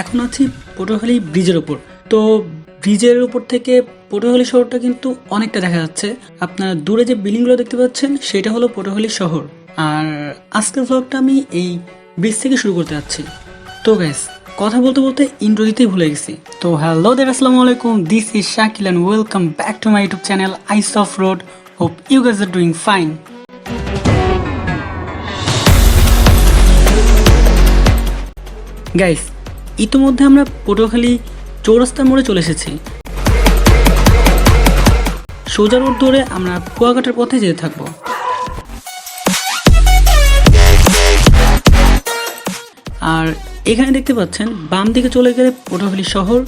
এখন আছি পটুয়াখালী ব্রিজের ওপর তো ব্রিজের উপর থেকে পটুয়াখালী শহরটা কিন্তু অনেকটা দেখা যাচ্ছে। আপনারা দূরে যে বিল্ডিংগুলো দেখতে পাচ্ছেন, সেটা হলো পটুয়াখালী শহর। আর আজকের ব্লগটা আমি এই ব্রিজ থেকে শুরু করতে যাচ্ছি। তো গ্যাস কথা বলতে বলতে ইন্ট্রো দিতেই ভুলে গেছি। তো হ্যালো দের আসসালামু আলাইকুম। This is Shakil and welcome back to my YouTube channel Eyes of Road hope you guys are doing fine guys ইতোমধ্যে আমরা পটুয়াখালী চৌরাস্তার মোড়ে চলে এসেছি। সোজা রোড ধরে আমরা কুয়াকাটার পথে যেতে থাকব। আর এখানে দেখতে পাচ্ছেন, বাম দিকে চলে গেলে পটুয়াখালী শহর,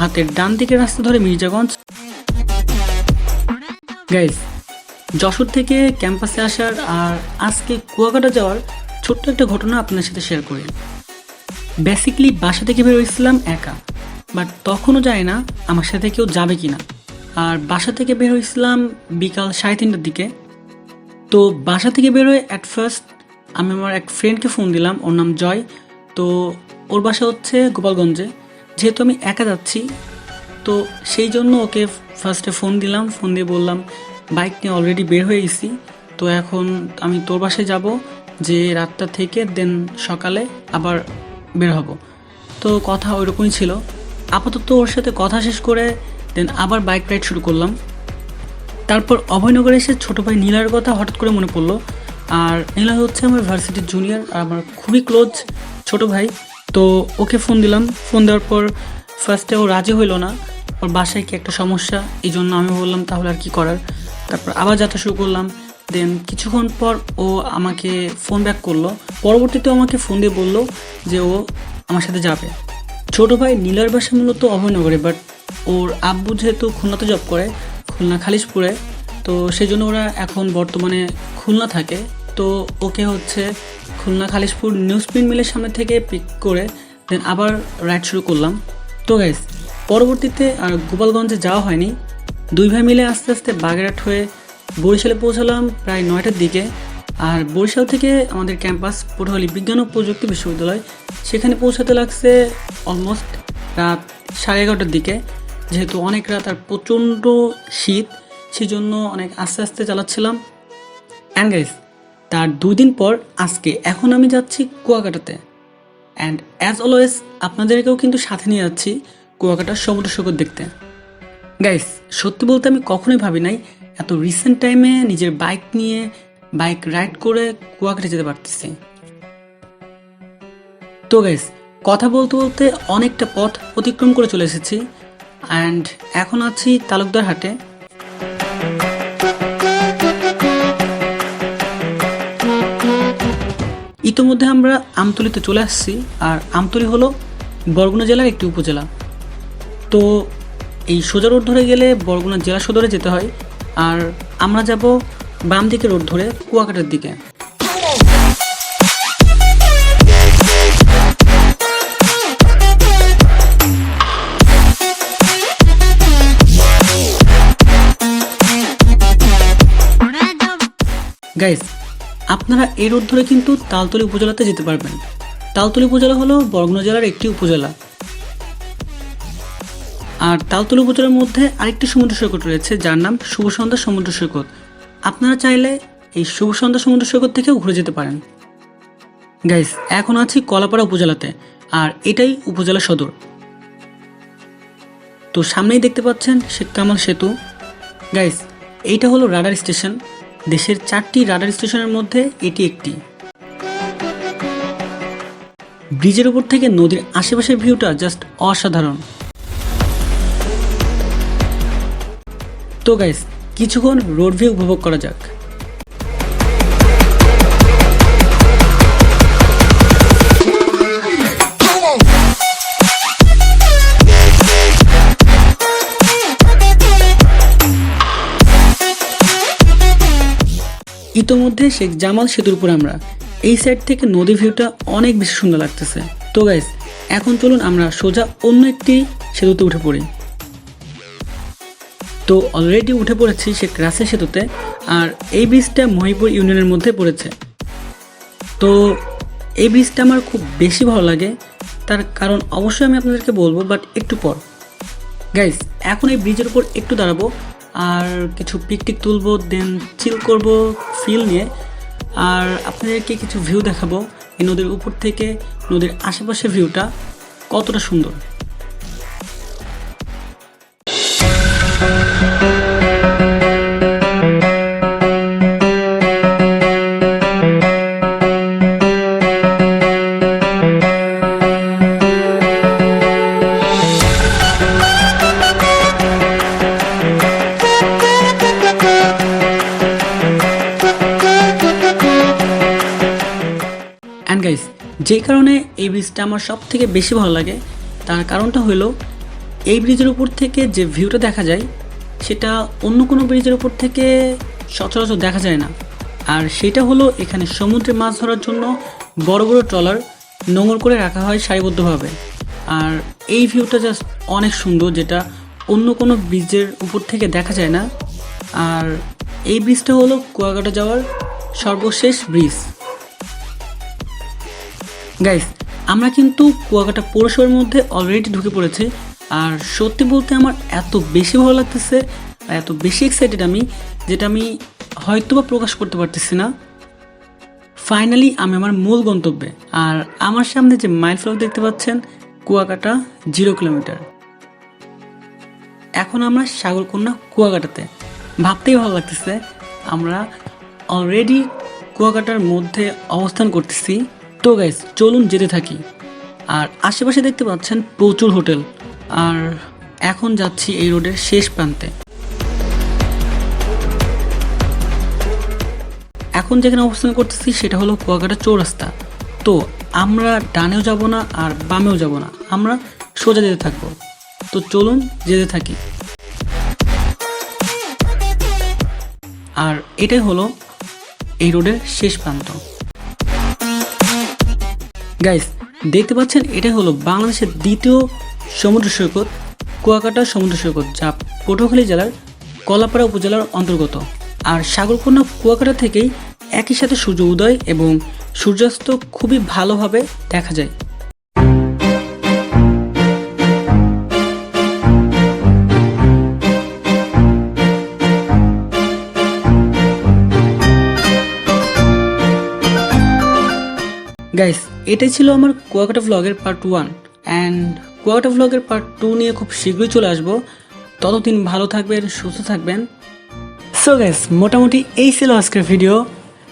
হাতের ডান দিকের রাস্তা ধরে মির্জাগঞ্জ। গাইজ যশোর থেকে ক্যাম্পাসে আসার আর আজকে কুয়াকাটা যাওয়ার ছোট্ট একটা ঘটনা আপনার সাথে শেয়ার করি। বেসিকলি বাসা থেকে বের হয়েছিলাম একা। বাট তখনও যায় না আমার সাথে কেউ যাবে কি না আর বাসা থেকে বের হয়েছিলাম বিকাল সাড়ে তিনটার দিকে। তো বাসা থেকে বেরোয় অ্যাট ফার্স্ট আমি আমার এক ফ্রেন্ডকে ফোন দিলাম, ওর নাম জয়। তো ওর বাসা হচ্ছে গোপালগঞ্জে। যেহেতু আমি একা যাচ্ছি, তো সেই জন্য ওকে ফার্স্টে ফোন দিলাম। ফোন দিয়ে বললাম বাইক নিয়ে অলরেডি বের হয়ে গেছি। তো এখন আমি তোর বাসায় যাব যে রাতটা থেকে দেন সকালে আবার বের হব। তো কথা ওইরকমই ছিল। আপাতত ওর সাথে কথা শেষ করে দেন আবার বাইক রাইড শুরু করলাম। তারপর অভয়নগরে এসে ছোটো ভাই নীলার কথা হঠাৎ করে মনে পড়ল। আর নীলা হচ্ছে আমার ভার্সিটির জুনিয়র আর আমার খুবই ক্লোজ ছোট ভাই। তো ওকে ফোন দিলাম। ফোন দেওয়ার পর ফার্স্টে ও রাজি হইল না। ওর বাসায় কি একটা সমস্যা? এই জন্য আমি বললাম, তাহলে আর কি করার? তারপর আবার যাত্রা শুরু করলাম। দেন কিছুক্ষণ পর ও আমাকে ফোন ব্যাক করল। পরবর্তীতে আমাকে ফোন দিয়ে বলল যে ও আমার সাথে যাবে। ছোট ভাই নীলার বাসা মূলত অভয়নগরে বাট ওর আব্বু যেহেতু খুলনাতে জব করে, খুলনা খালিশপুরে, তো সেই জন্য ওরা এখন বর্তমানে খুলনা থাকে। তো ওকে হচ্ছে খুলনা খালিশপুর নিউজ প্রিন্ট মিলের সামনে থেকে পিক করে দেন আবার রাইড শুরু করলাম। তো গাইজ পরবর্তীতে আর গোপালগঞ্জে যাওয়া হয়নি। দুই ভাই মিলে আস্তে আস্তে বাগেরহাট হয়ে বরিশালে পৌঁছালাম প্রায় নয়টার দিকে। আর বরিশাল থেকে আমাদের ক্যাম্পাস পটুয়াখালী বিজ্ঞান ও প্রযুক্তি বিশ্ববিদ্যালয়, সেখানে পৌঁছাতে লাগছে অলমোস্ট রাত সাড়ে এগারোটার দিকে। যেহেতু অনেক রাত আর প্রচণ্ড শীত সেই জন্য অনেক আস্তে আস্তে চালাচ্ছিলাম। অ্যান্ড গাইস তার দুই দিন পর আজকে এখন আমি যাচ্ছি কুয়াকাটাতে। অ্যান্ড অ্যাজ অলওয়েজ আপনাদেরকেও কিন্তু সাথে নিয়ে যাচ্ছি কুয়াকাটার সমুদ্র সৈকত দেখতে। গাইস সত্যি বলতে আমি কখনোই ভাবি নাই এত রিসেন্ট টাইমে নিজের বাইক নিয়ে বাইক রাইড করে কুয়াকাটা যেতে পারতেছি। তো গাইস কথা বলতে বলতে অনেকটা পথ অতিক্রম করে চলে এসেছি অ্যান্ড এখন আছি তালুকদার হাটে। ইতোমধ্যে আমরা আমতলিতে চলে আসছি আর আমতলি হলো বরগুনা জেলার একটি উপজেলা। তো এই সোজা রোড ধরে গেলে বরগুনা জেলা সদরে যেতে হয়। আর আমরা যাব বাম দিকে রোড ধরে কুয়াকাটার দিকে। গাইস আপনারা এই রোড ধরে কিন্তু তালতলি উপজেলাতে যেতে পারবেন। তালতলি উপজেলা হলো বরগুনা জেলার একটি উপজেলা। আর তালতলি উপজেলার মধ্যে আরেকটি সমুদ্র সৈকত রয়েছে, যার নাম শুভ সন্ধ্যা সমুদ্র সৈকত। আপনারা চাইলে এই শুভ সন্ধ্যা সমুদ্র সৈকত থেকেও ঘুরে যেতে পারেন। গাইস এখন আছি কলাপাড়া উপজেলাতে, আর এটাই উপজেলা সদর। তো সামনেই দেখতে পাচ্ছেন শেখ কামাল সেতু। গাইস এইটা হলো রাডার স্টেশন। দেশের চারটি রাডার স্টেশনের মধ্যে এটি একটি। ব্রিজের উপর থেকে নদীর আশেপাশের ভিউটা জাস্ট অসাধারণ। তো গাইস কিছুক্ষণ রোড ভিউ উপভোগ করা যাক। ইতোমধ্যে শেখ জামাল সেতুর উপর আমরা। এই সাইড থেকে নদী ভিউটা অনেক বেশি সুন্দর লাগতেছে। তো গাইস এখন চলুন আমরা সোজা অন্য একটি সেতুতে উঠে পড়ি। তো অলরেডি উঠে পড়েছি সে রাসের সেতুতে, আর এই ব্রিজটা মহিপুর ইউনিয়নের মধ্যে পড়েছে। তো এই ব্রিজটা আমার খুব বেশি ভালো লাগে, তার কারণ অবশ্যই আমি আপনাদেরকে বলব বাট একটু পর। গাইজ এখন এই ব্রিজের উপর একটু দাঁড়াবো, আর কিছু পিকটিক তুলবো দেন চিল করব ফিল নিয়ে। আর আপনাদেরকে কিছু ভিউ দেখাবো, এই নদীর উপর থেকে, নদীর আশেপাশের ভিউটা কতটা সুন্দর। অ্যান্ড গাইস যেই কারণে এই ব্রিজটা আমার সব থেকে বেশি ভালো লাগে, তার কারণটা হলো এই ব্রিজের উপর থেকে যে ভিউটা দেখা যায়, সেটা অন্য কোনো ব্রিজের উপর থেকে সচরাচর দেখা যায় না। আর সেটা হলো এখানে সমুদ্রে মাছ ধরার জন্য বড় বড় ট্রলার নোংর করে রাখা হয় সারিবদ্ধভাবে। আর এই ভিউটা জাস্ট অনেক সুন্দর, যেটা অন্য কোনো ব্রিজের উপর থেকে দেখা যায় না। আর এই ব্রিজটা হলো কুয়াকাটা যাওয়ার সর্বশেষ ব্রিজ। গাইস আমরা কিন্তু কুয়াকাটা পৌরসভার মধ্যে অলরেডি ঢুকে পড়েছি। আর সত্যি বলতে আমার এত বেশি ভালো লাগতেছে এত বেশি এক্সাইটেড আমি যেটা আমি হয়তো বা প্রকাশ করতে পারতেছি না। ফাইনালি আমি আমার মূল গন্তব্যে আর আমার সামনে যে মাইল ফ্লক দেখতে পাচ্ছেন, কুয়াকাটা জিরো কিলোমিটার এখন আমরা সাগরকন্যা কুয়াকাটাতে। ভাবতেই ভালো লাগতেছে, আমরা অলরেডি কুয়াকাটার মধ্যে অবস্থান করতেছি। তো গাইস চলুন যেতে থাকি। আর আশেপাশে দেখতে পাচ্ছেন প্রচুর হোটেল। আর এখন যাচ্ছি এই রোডের শেষ প্রান্তে। এখন যেখানে অবস্থান করতেছি সেটা হলো কুয়াকাটা চৌরাস্তা। তো আমরা ডানেও যাব না আর বামেও যাব না, আমরা সোজা যেতে থাকব। তো চলুন যেতে থাকি। আর এটাই হলো এই রোডের শেষ প্রান্ত। গাইস দেখতে পাচ্ছেন, এটাই হলো বাংলাদেশের দ্বিতীয় সমুদ্র সৈকত, কুয়াকাটা সমুদ্র সৈকত যা পটুয়াখালী জেলার কলাপাড়া উপজেলার অন্তর্গত। আর সাগরকন্যা কুয়াকাটা থেকেই একই সাথে সূর্য উদয় এবং সূর্যাস্ত খুবই ভালোভাবে দেখা যায়। গাইস এটাই ছিল আমার কুয়াকাটা ভ্লগের পার্ট ওয়ান অ্যান্ড কুয়াকাটা ভ্লগের পার্ট টু নিয়ে খুব শীঘ্রই চলে আসব। ততদিন ভালো থাকবেন সুস্থ থাকবেন। সো গাইস মোটামুটি এই ছিল আজকের video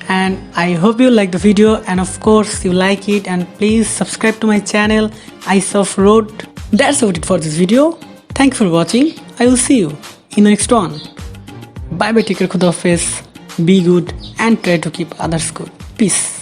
and I hope you like the video and of course you like it and please subscribe to my channel Eyes of Road that's of it for this video thank for watching I will see you in next one Bye bye, take care, Khuda Be good and try to keep others good. Peace.